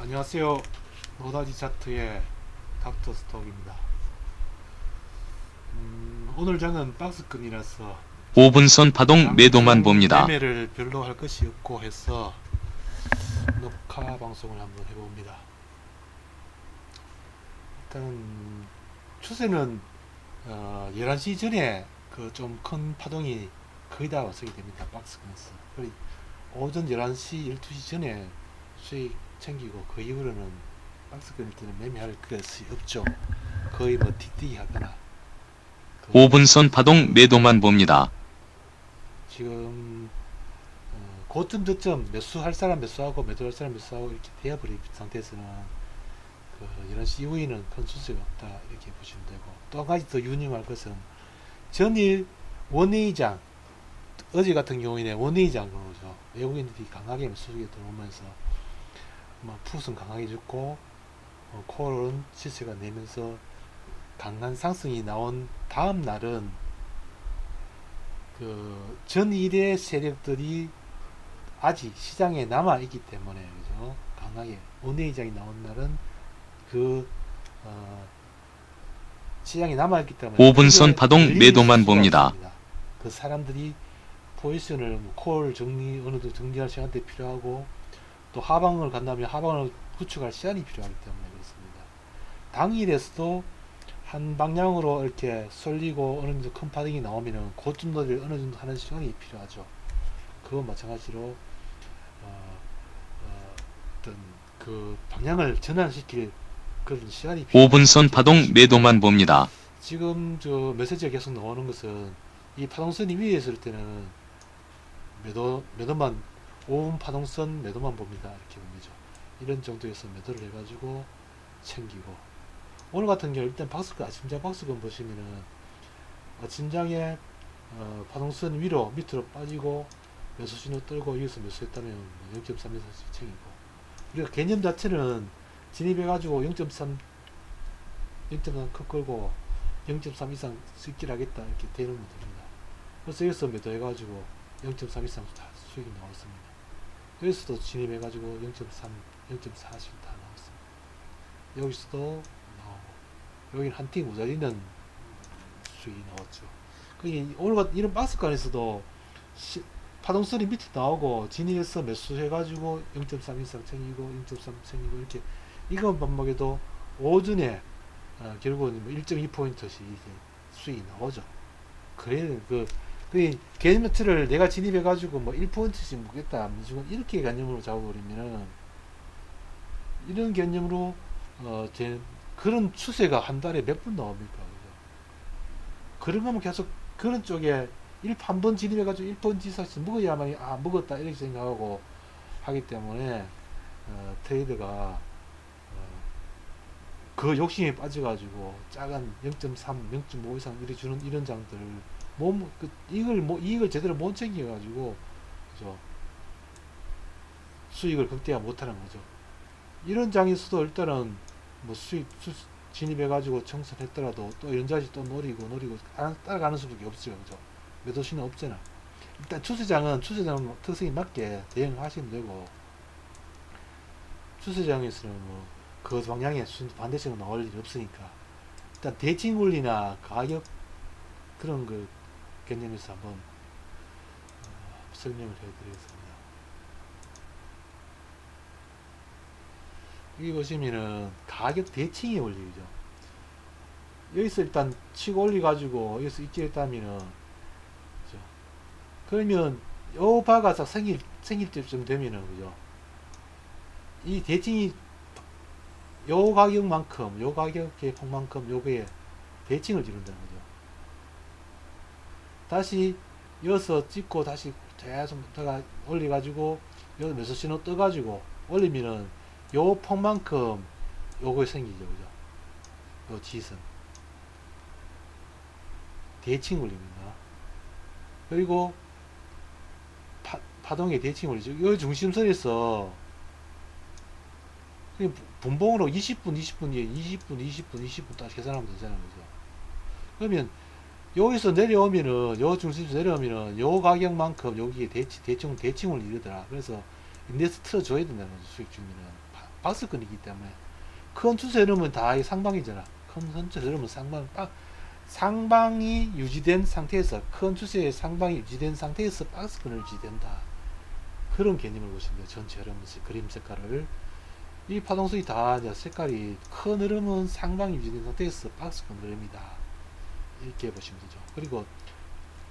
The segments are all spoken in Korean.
안녕하세요. 노다지 차트의 닥터 스톡입니다. 음, 오늘 저는 박스권이라서 5분선 파동 매도만 봅니다. 매매를 별로 할 것이 없고 해서 녹화 방송을 한번 해봅니다. 일단 추세는 어, 11시 전에 그 좀 큰 파동이 거의 다 왔게 됩니다. 박스권에서. 그리고 오전 11시, 12시 전에 수익 챙기고 그 이후로는 박스권일 때는 매매할 것이 없죠. 거의 뭐 띠띠 하거나 그 5분선 파동 매도만 봅니다. 지금 어, 고점 저점 매수할 사람 매수하고 매도할 사람 매수하고 이렇게 되어버린 상태에서는 그 11시 이후에는 큰 수수가 없다 이렇게 보시면 되고 또 한 가지 더 유념할 것은 전일 원회의장 어제 같은 경우에는 원회의장으로죠 외국인들이 강하게 매수에 들어오면서 막 풋은 강하게 죽고 어, 콜은 시세가 내면서 강한 상승이 나온 다음 날은 그 전일의 세력들이 아직 시장에 남아 있기 때문에 그죠 강하게 원내의장이 나온 날은 그 어, 시장에 남아 있기 때문에 5분선 그걸 파동 매도만 봅니다. 없습니다. 그 사람들이 포지션을 뭐콜 정리 어느 정도 정리할 시간대 필요하고 또 하방을 간다면 하방을 구축할 시간이 필요하기 때문에 그렇습니다. 당일에서도 한 방향으로 이렇게 쏠리고 어느 정도 큰 파동이 나오면은 고점 놀이를 어느 정도 하는 시간이 필요하죠. 그건 마찬가지로 어, 어, 어떤 그 방향을 전환시킬 그런 시간이 필요합니다. 5분선 파동 매도만 봅니다. 지금 저 메시지가 계속 나오는 것은 이 파동선이 위에 있을 때는 매도 매도만 5분 파동선 매도만 봅니다 이렇게 봅니다 이런 정도에서 매도를 해가지고 챙기고 오늘 같은 경우 일단 박스권 아침장 박스권 보시면은 아침장에 어, 파동선 위로 밑으로 빠지고 매수 신호 떨고 여기서 매수했다면 0.3에서 챙기고 우리가 개념 자체는 진입해가지고 0.3 0.3크 끌고 0.3 이상 수익질 하겠다 이렇게 되는 됩니다. 그래서 여기서 매도해가지고 0.3 이상 다 수익이 나왔습니다. 여기서도 진입해가지고 0.3, 0.4씩 다 나왔습니다. 여기서도 나오고 여기는 한팅 모자리는 수익이 나왔죠. 그게 오늘 같은 이런 박스권에서도 시- 파동선이 밑에 나오고 진입해서 매수해가지고 0.3 이상 챙기고 0.3 챙기고 이렇게 이것 반복해도 오전에 어, 결국은 뭐 1.2포인트씩 이제 수익이 나오죠. 그래, 그, 그, 개념 매트를 내가 진입해가지고 뭐 1포인트씩 먹겠다. 무조건 이렇게 개념으로 잡아버리면은, 이런 개념으로, 어, 제, 그런 추세가 한 달에 몇번 나옵니까? 그죠? 그런 거면 계속 그런 쪽에 1, 한번 진입해가지고 1포인트 이상씩 먹어야만, 아, 먹었다. 이렇게 생각하고 하기 때문에, 어, 트레이드가, 어, 그 욕심에 빠져가지고 작은 0.3, 0.5 이상 이래 주는 이런 장들 몸 그, 이걸 뭐 이익을 제대로 못 챙겨가지고 그죠 수익을 극대화 못하는 거죠. 이런 장에서도 일단은 뭐 수익 수, 진입해가지고 청산했더라도 또 연자지 또 노리고 노리고 따라- 따라가는 수밖에 없죠, 그죠? 매도신은 없잖아. 일단 추세장은 추세장 특성에 맞게 대응하시면 되고 추세장에서는 뭐 그 방향에 순- 반대쪽으로 나올 일이 없으니까 일단 대칭 원리나 가격 그런 그 개념에서 한번 어, 설명을 해드리겠습니다. 여기 보시면은 가격 대칭의 원리죠. 여기서 일단 치고 올려 가지고 여기서 입질했다면은 그죠? 그러면 요 바가서 생길 생길 때쯤 되면은 그죠? 이 대칭이 요 가격만큼 요 가격의 폭만큼 요거에 대칭을 지른다는 거죠. 다시 이어서 찍고 다시 계속 다가 올려가지고 요 매수 신호 떠가지고 올리면은 요 폭만큼 요거 생기죠, 그죠? 요 지선 대칭 올립니다. 그리고 파, 파동의 대칭 올리죠. 요 중심선에서 분봉으로 20분, 20분 뒤에 20분, 20분, 20분 딱 계산하면 되잖아요. 그죠? 그러면 여기서 내려오면은 요 중심에서 내려오면은 요 가격만큼 여기에 대치, 대충 대칭을 이루더라. 그래서 인덱스 틀어줘야 된다는 거죠. 수익 파- 박스권이기 때문에 큰 추세 흐름은 다이 상방이잖아. 큰 전체 흐름은 상방 딱 상방이 유지된 상태에서 큰 추세의 상방이 유지된 상태에서 박스권을 유지된다. 그런 개념을 보시면 돼요. 전체 흐름 그림 색깔을 이 파동선이 다 색깔이 큰 흐름은 상방이 유지된 상태에서 박스권 흐름이다. 이렇게 보시면 되죠. 그리고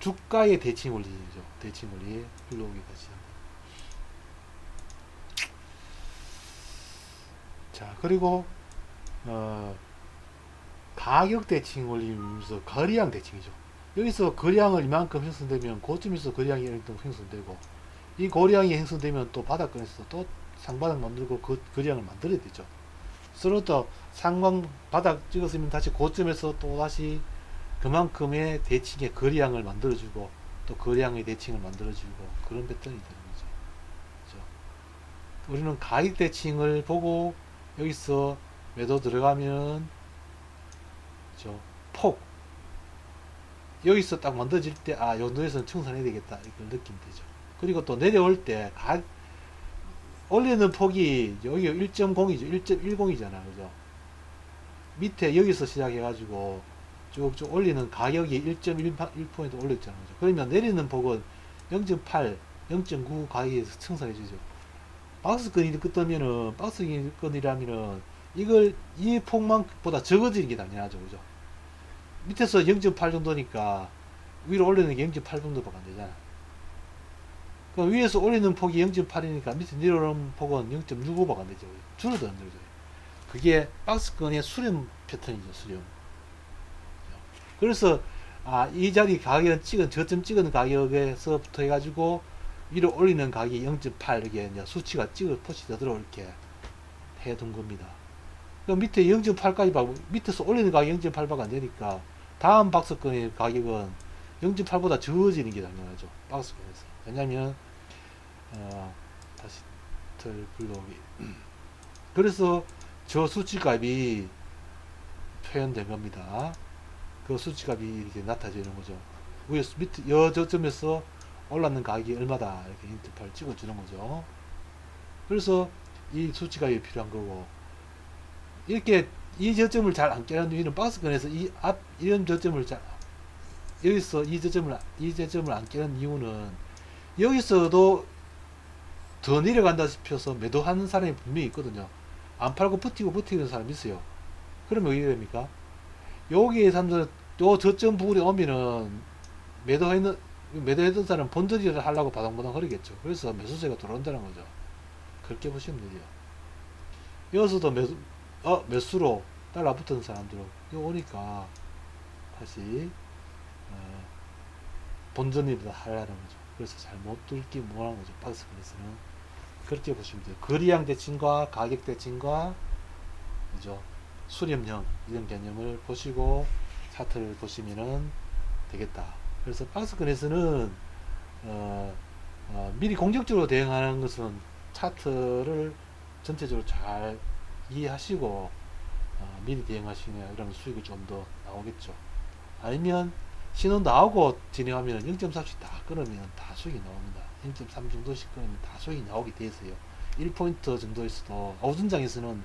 주가의 대칭 원리죠. 대칭 원리 불러오기까지. 자 그리고 어, 가격 대칭 원리면서 거래량 대칭이죠. 여기서 거래량을 이만큼 형성되면 고점에서 거래량이 이만큼 형성되고 이 거래량이 형성되면 또 바닥권에서 또 상바닥 만들고 그 거래량을 만들어야 되죠. 서로 또 상방 바닥 찍었으면 다시 고점에서 또 다시 그만큼의 대칭의 거래량을 만들어주고 또 거래량의 대칭을 만들어주고 그런 패턴이 되는 거죠. 그죠? 우리는 가격 대칭을 보고 여기서 매도 들어가면 그죠? 폭 여기서 딱 만들어질 때 아, 요 노에서는 청산해야 되겠다 이걸 느끼면 되죠. 그리고 또 내려올 때 가, 올리는 폭이 여기 1.0이죠. 1.10이잖아. 그죠? 밑에 여기서 시작해가지고 쭉쭉 올리는 가격이 1.1% 올렸잖아. 그죠? 그러면 내리는 폭은 0.8, 0.9 가격에서 청산해주죠. 박스권이 끝하면은, 박스권이라면은, 이걸 이 폭만보다 적어지는 게 당연하죠. 그죠? 밑에서 0.8 정도니까 위로 올리는 게 0.8 정도밖에 안 되잖아. 그럼 위에서 올리는 폭이 0.8이니까 밑에 내려오는 폭은 0.65밖에 안 되죠. 줄어드는 거죠. 그게 박스권의 수렴 패턴이죠. 수렴. 그래서 아, 이 자리 가격은 찍은 저점 찍은 가격에서부터 해가지고 위로 올리는 가격이 0.8 이게 이제 수치가 찍어 포시되도록 이렇게 해둔 겁니다. 그 밑에 0.8까지 봐 밑에서 올리는 가격 0.8밖에 안 되니까 다음 박스권의 가격은 0.8보다 적어지는 게 당연하죠. 박스권에서. 왜냐면 어, 다시 털 불러오기. 그래서 저 수치값이 표현된 겁니다. 그 수치값이 이렇게 나타지는 거죠. 위에 밑에 여 저점에서 올랐는 가격이 얼마다 이렇게 인터팔 찍어주는 거죠. 그래서 이 수치값이 필요한 거고 이렇게 이 저점을 잘 안 깨는 이유는 박스권에서 이 앞 이런 저점을 잘 여기서 이 저점을 이 저점을 안 깨는 이유는 여기서도 더 내려간다 싶어서 매도하는 사람이 분명히 있거든요. 안 팔고 버티고 버티는 사람이 있어요. 그러면 어떻게 됩니까? 여기에 요 저점 부분에 오면은 매도했는 매도했던 사람 본전이를 하려고 바닥바닥 거리겠죠. 그래서 매수세가 들어온다는 거죠. 그렇게 보시면 돼요. 여기서도 매수 어 매수로 달라붙은 사람들은 요 오니까 다시 어, 본전이를 하려는 거죠. 그래서 잘못 들기 뭐라는 거죠. 박스권에서는 그렇게 보시면 돼요. 거리량 대칭과 가격 대칭과 그죠? 수렴형 이런 개념을 보시고 차트를 보시면은 되겠다. 그래서 박스권에서는 어, 어, 미리 공격적으로 대응하는 것은 차트를 전체적으로 잘 이해하시고 어, 미리 대응하시면 그러면 수익이 좀 더 나오겠죠. 아니면 신호 나오고 진행하면 0.3씩 다 끊으면 다 수익이 나옵니다. 0.3 정도씩 끊으면 다 수익이 나오게 돼 있어요. 1포인트 정도에서도 아우전장에서는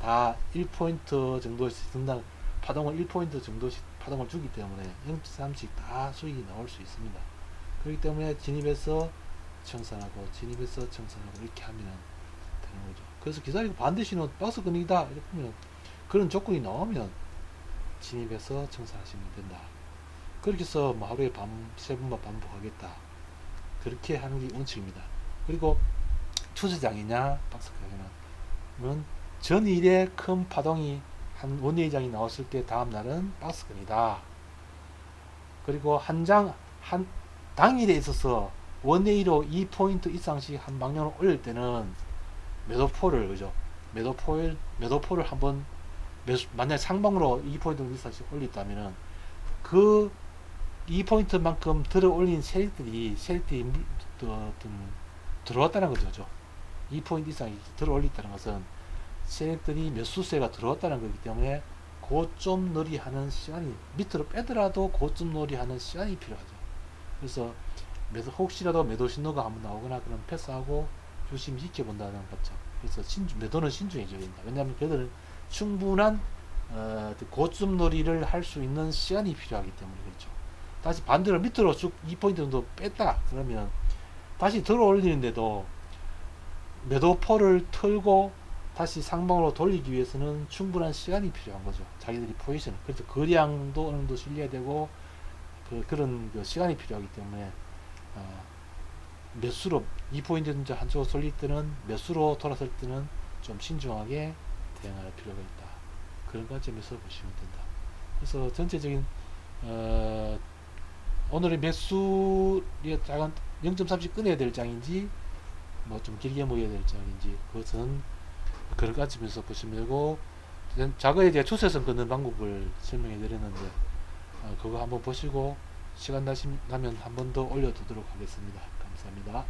다 1포인트 정도씩 등당 파동을 1포인트 정도씩 파동을 주기 때문에 0.3씩 다 수익이 나올 수 있습니다. 그렇기 때문에 진입해서 청산하고 진입해서 청산하고 이렇게 하면 되는 거죠. 그래서 기다리고 반대 신호 박스권이다 이렇게 보면 그런 조건이 나오면 진입해서 청산하시면 된다. 그렇게 해서 뭐 하루에 밤, 세 번만 반복하겠다. 그렇게 하는 게 원칙입니다. 그리고 투자장이냐, 박스권이냐는 전 일에 큰 파동이 한 원예장이 나왔을 때 다음 날은 박스권이다. 그리고 한 장, 한, 당일에 있어서 원예로 2포인트 이상씩 한 방향으로 올릴 때는 매도포를, 그죠? 매도포를, 매도포를 한번 만약 상방으로 2포인트 이상씩 올렸다면은 그 2포인트만큼 들어 올린 또 어떤 들어왔다는 거죠. 2포인트 이상이 들어 올렸다는 것은 세력들이 매수세가 들어왔다는 거기 때문에 고점 놀이 하는 시간이 밑으로 빼더라도 고점 놀이 하는 시간이 필요하죠. 그래서 매도 혹시라도 매도 신호가 한번 나오거나 그럼 패스하고 조심 지켜본다는 거죠. 그래서 신중, 매도는 신중해져야 된다. 왜냐하면 그들은 충분한 어, 그 고점 놀이를 할 수 있는 시간이 필요하기 때문에 그렇죠. 다시 반대로 밑으로 쭉 2포인트 정도 뺐다 그러면 다시 들어 올리는데도 매도 폴을 털고 다시 상방으로 돌리기 위해서는 충분한 시간이 필요한 거죠. 자기들이 포지션을. 그래서 거량도 어느 정도 실려야 되고 그, 그런 그 시간이 필요하기 때문에 어, 매수로 2포인트 이제 한쪽으로 쏠릴 때는 매수로 돌아설 때는 좀 신중하게 대응할 필요가 있다. 그런 관점에서 보시면 된다. 그래서 전체적인 어, 오늘의 매수의 작은 0.3씩 끊어야 될 장인지 뭐 좀 길게 모여야 될 장인지 그것은 그런 관점에서 보시면 되고 작업에 대해 추세선 걷는 방법을 설명해 드렸는데 어, 그거 한번 보시고 시간 나시면 한 번 더 올려두도록 하겠습니다. 감사합니다.